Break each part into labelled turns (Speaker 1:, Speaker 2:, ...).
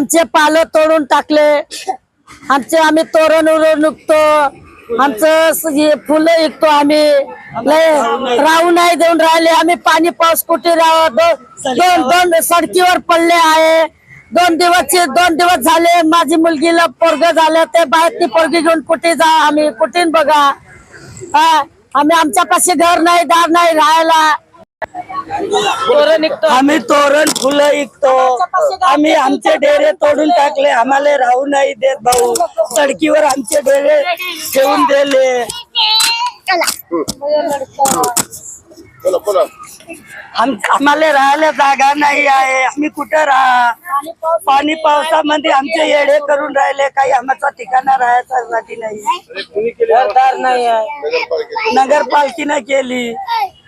Speaker 1: आमचे पालं तोडून टाकले. आमचे आम्ही तोरण उरण विकतो आमचं हे फुलं विकतो आम्ही. राहू नाही देऊन राहिले. आम्ही पाणी पाऊस कुठे राहावं? दोन दोन सडकीवर पडले आहे. दोन दिवस दोन दिवस झाले. माझी मुलगीला पोरग झालं. ते बाहेर ती पोरगी घेऊन कुठे जा आम्ही? कुठे बघा. आम्ही आमच्यापाशी घर नाही दार नाही राहायला.
Speaker 2: आम्ही तोरण फुलं विकतो आम्ही आमचे डेरे तोडून टाकले. आम्हाला राहू नाही देत भाऊ. सडकीवर आमचे डेरे ठेवून दिले.
Speaker 3: बोला बोला
Speaker 2: आम- आम्हाला राहायला जागा नाही आहे. आम्ही कुठं राहा? पाणी पावसामध्ये आमचे येडे करून राहिले. काही आमचा ठिकाणा राहायसाठी नाही.
Speaker 3: कुणी केली?
Speaker 2: नगरपालिकेनं केली.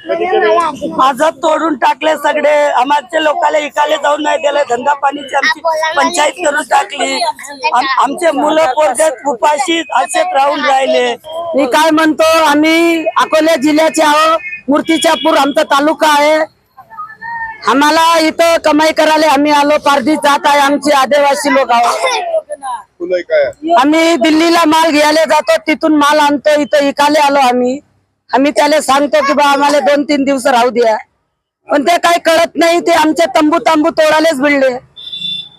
Speaker 2: माझं तोडून टाकले सगळे. आमच्या लोकांना इकाले जाऊन नाही दिले. धंदा पाणीची आमची पंचायत करून टाकली. आम- आमचे मुलं पोरगत उपाशी असेच राहून राहिले.
Speaker 1: मी काय म्हणतो आम्ही अकोला जिल्ह्याचे आहो. मूर्तिजापूर आमचा तालुका आहे. आम्हाला इथं कमाई करायला आम्ही आलो. पारधी जात आहे आमची. आदिवासी लोक आहोत? आम्ही दिल्लीला माल घ्यायला जातो. तिथून माल आणतो. इथं इकाले आलो आम्ही. आम्ही त्याला सांगतो की बा आम्हाला दोन तीन दिवस राहू द्या. पण ते काही कळत नाही ते आमचे तंबू तंबू तोडायलाच भिडले.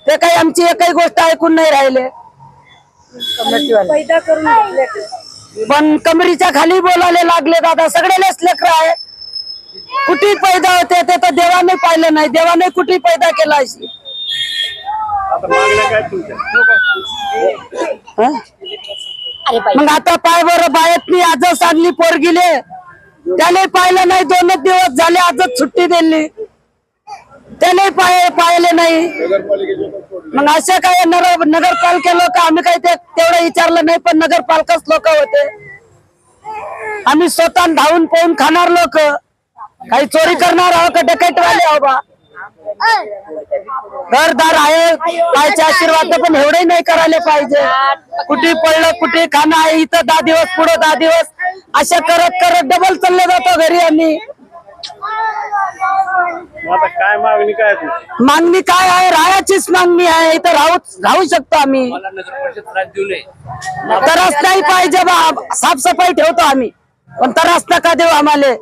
Speaker 1: ते काही आमची एकही गोष्ट ऐकून नाही राहिले. पण कमरीच्या खाली बोलायला लागले दादा सगळेलेच लेकर आहे. कुठे पैदा होते ते तर देवाने पाहिलं नाही. देवाने कुठे पैदा केला अशी. हं? मग आता पाय बरं बायतनी आजच आणली पोरगिले. त्याने पाहिलं नाही दोनच दिवस झाले आजच सुट्टी दिली. त्याने पाय पाहिले नाही. मग अशा काय नगर नगरपालिका लोक आम्ही काही ते तेवढं विचारलं नाही पण नगरपालिकाच लोक होते. आम्ही स्वतः धावून पाहून खाणार लोक. काही चोरी करणार आहो का? डकैतवाले आहो बा. घरदार आहे. कायचे आशीर्वाद पण एवढे नाही करायला पाहिजे. कुठे पडलं कुठे खाणं आहे इथं दहा दिवस पुढं दहा दिवस. अशा करत करत डबल चालले जातो घरी आम्ही.
Speaker 4: आता काय मागणी काय?
Speaker 1: मागणी काय आहे? राहायचीच मागणी आहे. इथं राहू राहू शकतो आम्ही.
Speaker 4: मला नगर परिषद त्रास
Speaker 1: नाही पाहिजे बा. साफसफाई ठेवतो आम्ही. पण तरच नका देऊ आम्हाला?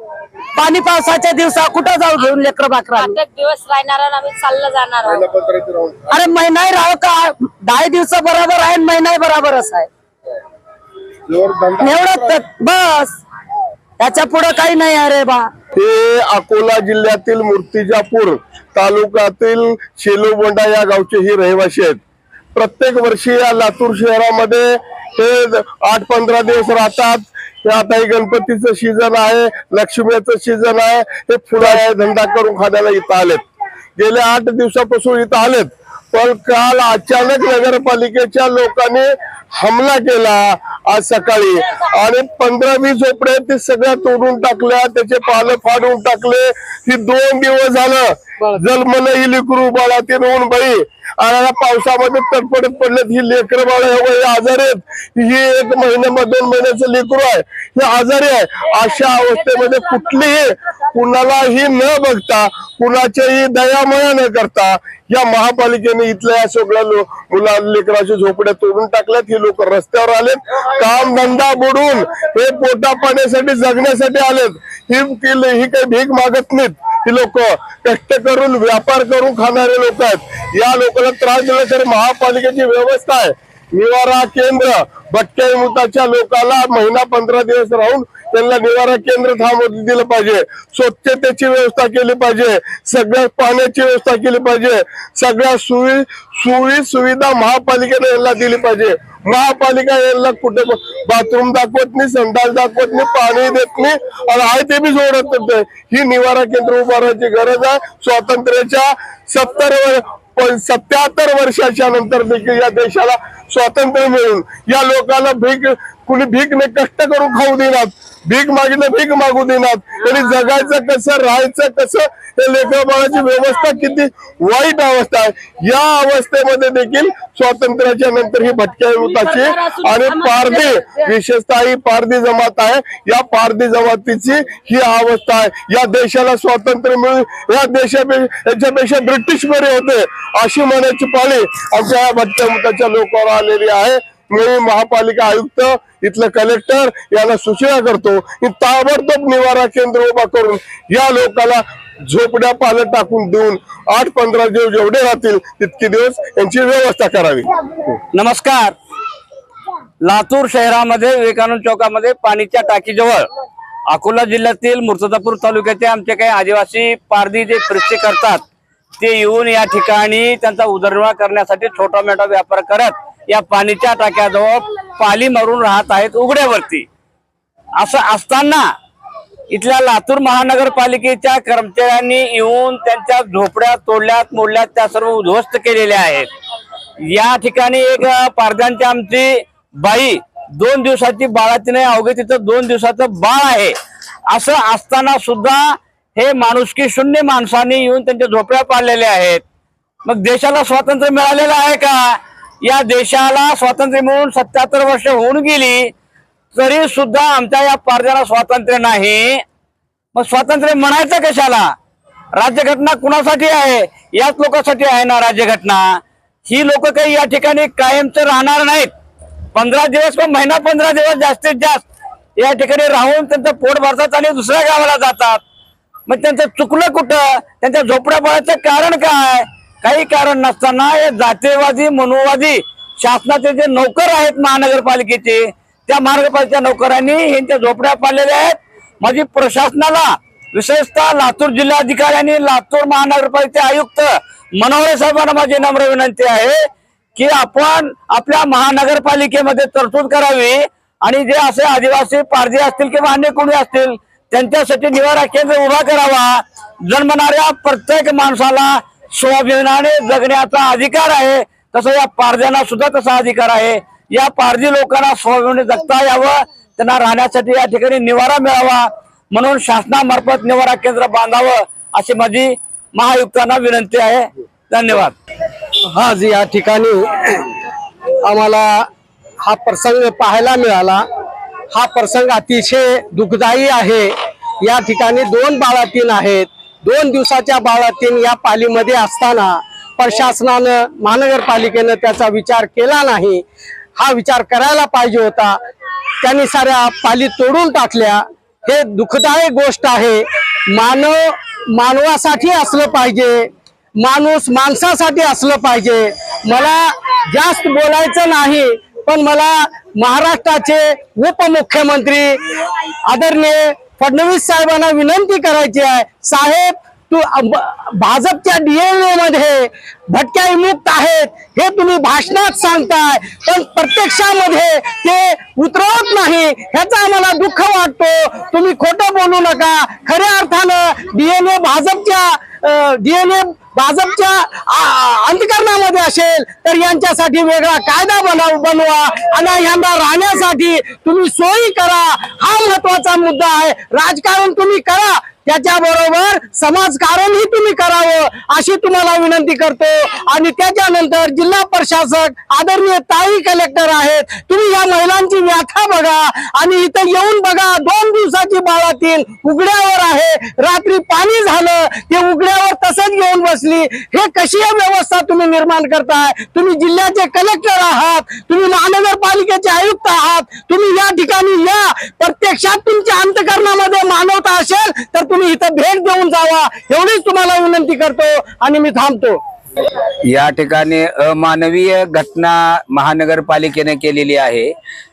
Speaker 1: पाणी पावसाच्या दिवसा कुठं जाऊ घेऊन लेकर बाकरा
Speaker 5: एक दिवस राहणार आणि आम्ही चाललं जाणार आहोत.
Speaker 1: अरे महिना राहू का? दहा दिवस बरोबर आहे महिना बरोबरच आहे.
Speaker 3: जोर धंदा
Speaker 1: एवढंच तर बस. त्याच्या पुढे काही नाही अरे बा.
Speaker 3: हे अकोला जिल्ह्यातील मूर्तिजापूर तालुक्यातील शेलूबोंडा या गावचे ही रहिवासी आहेत. प्रत्येक वर्षी या लातूर शहरामध्ये हे आठ पंधरा दिवस राहतात. हे आता हे गणपतीचं सीझन आहे लक्ष्मीचं सीझन आहे हे फुला धंदा करून खाण्याला इथं आलेत. गेल्या आठ दिवसापासून इथं आलेत. पण काल अचानक नगरपालिकेच्या लोकांनी हमला केला आज सकाळी. आणि पंधरा वीस झोपड्या ते सगळ्या तोडून टाकल्या त्याचे पालं फाडून टाकले ही दोन दिवस झालं. जलमल ही लेकरू बाळा ते ऊन बाई. आणि पावसामध्ये तडफडत पडलेत. ही लेकर बाळ हे आजारी आहेत. ही एक महिन्या दोन महिन्याचं लेकरू आहे. हे आजारी आहे. अशा अवस्थेमध्ये कुठलीही कुणालाही न बघता कुणाच्याही दयामया न करता या महापालिकेने इथल्या या सगळ्या मुला लेकराच्या झोपड्या तोडून टाकल्यात. ही लोक रस्त्यावर आलेत. काम धंदा बुडून हे पोटा पाण्यासाठी जगण्यासाठी आलेत. ही ही ही काही भीक मागत नाहीत. ही लोक कष्ट करून व्यापार करून खाणारे लोक आहेत. या लोकांना त्रास दिला तरी महापालिकेची व्यवस्था आहे. निवारा केंद्र भटक्या विमुक्ताच्या लोकांना महिना पंधरा दिवस राहून त्यांना निवारा केंद्र थांबवून दिलं पाहिजे. स्वच्छतेची व्यवस्था केली पाहिजे. सगळ्या पाण्याची व्यवस्था केली पाहिजे. सगळ्या सुवि सुविध सुविधा महापालिकेने यांना दिली पाहिजे. महापालिका यांना कुठे बाथरूम दाखवत नाही संडास दाखवत नाही पाणी देत नाही आणि आहे ते बी जोडत नाही ही निवारा केंद्र उभारण्याची गरज आहे. स्वातंत्र्याच्या सत्तर पण सत्याहत्तर वर्षाच्या नंतर देखील या देशाला स्वातंत्र्य मिळून या लोकांना भीक कुणी भीक नाही कष्ट करून खाऊ देणार. भीक मागितलं भीक मागू देणार तरी जगायचं कसं राहायचं कसं हे लेकरबाळाची व्यवस्था किती वाईट अवस्था आहे. या अवस्थेमध्ये देखील स्वातंत्र्याच्या नंतर ही भटक्या युवताची आणि पारधी विशेषतः ही पारधी जमात आहे. या पारधी जमातीची ही अवस्था आहे. या देशाला स्वातंत्र्य मिळून या देशापेक्षा याच्यापेक्षा ब्रिटिश बरे होते अशी म्हणायची पाळी आमच्या या भटक्या युवताच्या लोकांवर आलेली आहे. मी महापालिका आयुक्त इथलं कलेक्टर यांना सूचना करतो की ताबडतोब निवारा केंद्र उभा करून या लोकांना झोपड्या पालं टाकून देऊन आठ पंधरा दिवस जेवढे राहतील तितके दिवस यांची व्यवस्था करावी.
Speaker 6: नमस्कार. लातूर शहरामध्ये विवेकानंद चौकामध्ये पाणीच्या टाकीजवळ अकोला जिल्ह्यातील मुर्तदापूर तालुक्याचे आमचे काही आदिवासी पारधी जे कृषी करतात ते येऊन या ठिकाणी त्यांचा उदरनिर्वाह करण्यासाठी छोटा मोठा व्यापार करत या पाणीच्या टाक्याजवळ पाली मारून राहत आहेत उघड्यावरती. असं असताना इथल्या लातूर महानगरपालिकेच्या कर्मचाऱ्यांनी येऊन त्यांच्या झोपड्या तोडल्यात मोडल्यात त्या सर्व उद्ध्वस्त केलेल्या आहेत. या ठिकाणी एक पारध्यांची आमची बाई दोन दिवसाची बाळाची नाही अवघे तिथं दोन दिवसाचं बाळ आहे. असं असताना सुद्धा हे माणुसकी शून्य माणसांनी येऊन त्यांच्या झोपड्या पाडलेल्या आहेत. मग देशाला स्वातंत्र्य मिळालेलं आहे का? या देशाला स्वातंत्र्य मिळून सत्याहत्तर वर्ष होऊन गेली तरी सुद्धा आमच्या या पारध्याला स्वातंत्र्य नाही. मग स्वातंत्र्य म्हणायचं कशाला? राज्यघटना कुणासाठी आहे? याच लोकांसाठी आहे ना राज्यघटना. ही लोक काही या ठिकाणी कायमच राहणार नाहीत. पंधरा दिवस पण महिना पंधरा दिवस जास्तीत जास्त या ठिकाणी राहून त्यांचं पोट भरतात आणि दुसऱ्या गावाला जातात. मग त्यांचं चुकलं कुठं? त्यांच्या झोपड्या पडायचं कारण काय? काही कारण नसताना हे जातीयवादी मनोवादी शासनाचे जे नोकर आहेत महानगरपालिकेचे त्या महानगरपालिकेच्या नोकरांनी यांच्या झोपड्या पाडलेल्या आहेत. माझी प्रशासनाला विशेषतः लातूर जिल्हाधिकाऱ्यांनी लातूर महानगरपालिकेचे आयुक्त मनोहरे साहेबांना माझी नम्र विनंती आहे की आपण आपल्या महानगरपालिकेमध्ये तरतूद करावी आणि जे असे आदिवासी पारधी असतील किंवा अन्य कोणी असतील त्यांच्यासाठी निवारा केंद्र उभा करावा. जन्मणाऱ्या प्रत्येक माणसाला स्वाभिमानाने जगण्याचा अधिकार आहे तसं या पारध्यांना सुद्धा तसा अधिकार आहे. या पारधी लोकांना स्वाभिमानी जगता यावं त्यांना राहण्यासाठी या ठिकाणी निवारा मिळावा म्हणून शासनामार्फत निवारा केंद्र बांधावं अशी माझी महायुक्तांना विनंती आहे. धन्यवाद.
Speaker 7: आज या ठिकाणी आम्हाला हा प्रसंग पाहायला मिळाला. हा प्रसंग अतिशय दुःखदायी आहे. या ठिकाणी दोन बाळातीन आहेत. दोन दिवसाच्या बाळातीन या पालीमध्ये असताना प्रशासनानं महानगरपालिकेनं त्याचा विचार केला नाही. हा विचार करायला पाहिजे होता. त्यांनी साऱ्या पाली तोडून टाकल्या. हे दुःखदायक गोष्ट आहे. मानव मानवासाठी असलं पाहिजे. माणूस माणसासाठी असलं पाहिजे. मला जास्त बोलायचं नाही पण मला महाराष्ट्राचे उपमुख्यमंत्री आदरणीय फडणवीस साहेबांना विनंती करायची आहे. साहेब तू भाजपच्या डीएनए मध्ये भटक्या विमुक्त आहेत. हे तुम्ही भाषणात सांगताय पण प्रत्यक्षामध्ये ते उतरवत नाही. ह्याचा आम्हाला दुःख वाटतो. तुम्ही खोटं बोलू नका. खऱ्या अर्थानं डीएनए भाजपच्या डीएनए भाजपच्या आ- आ- असेल तर यांच्यासाठी वेगळा कायदा बनव बनवा आणि यांना राहण्यासाठी तुम्ही सोयी करा. हा महत्त्वाचा मुद्दा आहे. राजकारण तुम्ही करा. त्याच्याबरोबर समाजकारणही तुम्ही करावं अशी तुम्हाला विनंती करतो. आणि त्याच्यानंतर जिल्हा प्रशासक आदरणीय ताई कलेक्टर आहेत. तुम्ही या महिलांची व्याख्या बघा आणि इथं येऊन बघा दोन दिवसाची बाळातील उघड्यावर आहे. रात्री पाणी झालं ते उघड्यावर तसंच घेऊन बसली. हे कशी व्यवस्था तुम्ही निर्माण करताय? तुम्ही जिल्ह्याचे कलेक्टर आहात तुम्ही महानगरपालिकेचे आयुक्त आहात तुम्ही या ठिकाणी या. प्रत्यक्षात तुमच्या अंतकरणामध्ये मानवता असेल तर तुम्ही इथं भेट देऊन जावा एवढीच तुम्हाला विनंती करतो आणि मी थांबतो.
Speaker 6: या ठिकाणी अमानवीय घटना महानगरपालिकेने केलेली आहे.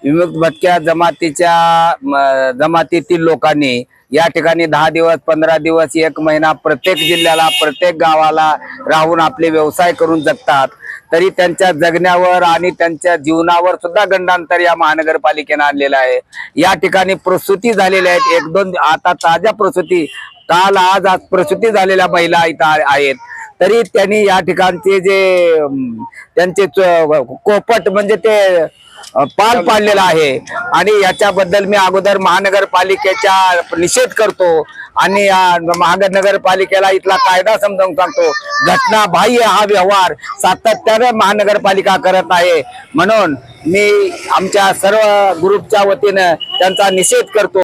Speaker 6: विमुक्त भटक्या जमातीच्या जमातीतील लोकांनी या ठिकाणी दहा दिवस पंधरा दिवस एक महिना प्रत्येक जिल्ह्याला प्रत्येक गावाला राहून आपले व्यवसाय करून जगतात. तरी त्यांच्या जगण्यावर आणि त्यांच्या जीवनावर सुद्धा गंडांतर या महानगरपालिकेनं आणलेलं आहे. या ठिकाणी प्रसूती झालेल्या आहेत. एक दोन आता ताज्या प्रसूती काल आज आज प्रसूती झालेल्या महिला इथं आहेत. तरी त्यांनी या ठिकाणचे जे त्यांचे कोपट म्हणजे ते
Speaker 8: पार पाडलेला आहे. आणि याच्याबद्दल मी अगोदर महानगरपालिकेच्या निषेध करतो आणि महानगरपालिकेला इथला कायदा समजावून सांगतो. घटना बाह्य हा व्यवहार सातत्याने महानगरपालिका करत आहे. म्हणून मी आमच्या सर्व ग्रुपच्या वतीनं त्यांचा निषेध करतो.